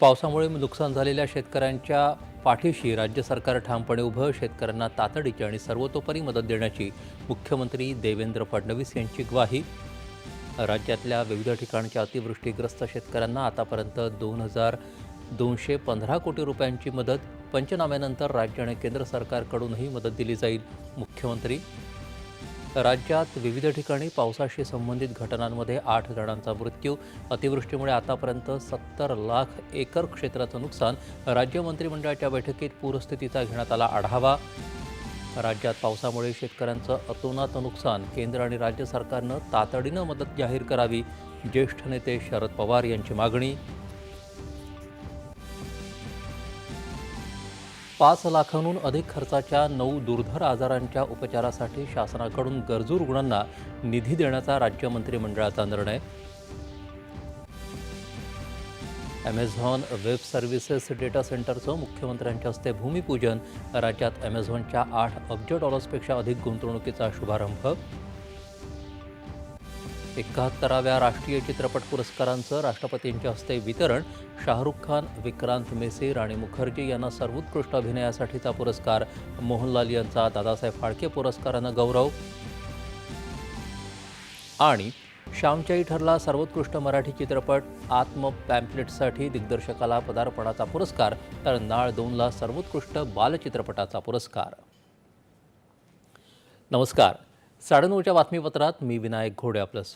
पावसामुळे नुकसान झालेल्या शेतकऱ्यांच्या पाठीशी राज्य सरकार ठामपणे उभं शेतकऱ्यांना तातडीची आणि सर्वतोपरी मदत देण्याची मुख्यमंत्री देवेंद्र फडणवीस यांची ग्वाही. राज्यातल्या विविध ठिकाणच्या अतिवृष्टीग्रस्त शेतकऱ्यांना आतापर्यंत दोन हजार दोनशे पंधरा कोटी रुपयांची मदत. पंचनाम्यानंतर राज्य आणि केंद्र सरकारकडूनही मदत दिली जाईल मुख्यमंत्री राज्यात विविध ठिकाणी पावसाशी संबंधित घटनांमध्ये आठ जणांचा मृत्यू. अतिवृष्टीमुळे आतापर्यंत सत्तर लाख एकर क्षेत्राचं नुकसान राज्य मंत्रिमंडळाच्या बैठकीत पूरस्थितीचा घेण्यात आला आढावा. राज्यात पावसामुळे शेतकऱ्यांचं अतोनात नुकसान. केंद्र आणि राज्य सरकारनं तातडीनं मदत जाहीर करावी. ज्येष्ठ नेते शरद पवार यांची मागणी पाच लाखांहून अधिक खर्चाच्या नऊ दुर्धर आजारांच्या उपचारासाठी शासनाकडून गरजू रुग्णांना निधी देण्याचा राज्य मंत्रिमंडळाचा निर्णय. ॲमेझॉन वेब सर्व्हिसेस डेटा सेंटरचं मुख्यमंत्र्यांच्या हस्ते भूमिपूजन राज्यात ॲमेझॉनच्या आठ अब्ज डॉलर्सपेक्षा अधिक गुंतवणुकीचा शुभारंभ एकाहत्तराव्या राष्ट्रीय चित्रपट पुरस्कारांचं राष्ट्रपतींच्या हस्ते वितरण. शाहरुख खान विक्रांत मेसे राणी मुखर्जी यांना सर्वोत्कृष्ट अभिनयासाठीचा पुरस्कार. मोहनलाल यांचा दादासाहेब फाळके पुरस्कारानं गौरव. आणि श्यामच्याई ठरला सर्वोत्कृष्ट मराठी चित्रपट आत्म पॅम्पलेटसाठी दिग्दर्शकाला पदार्पणाचा पुरस्कार. तर नाळ दोनला सर्वोत्कृष्ट बालचित्रपटाचा पुरस्कार. नमस्कार. साडेनऊच्या बातमीपत्रात मी विनायक घोडे आपलं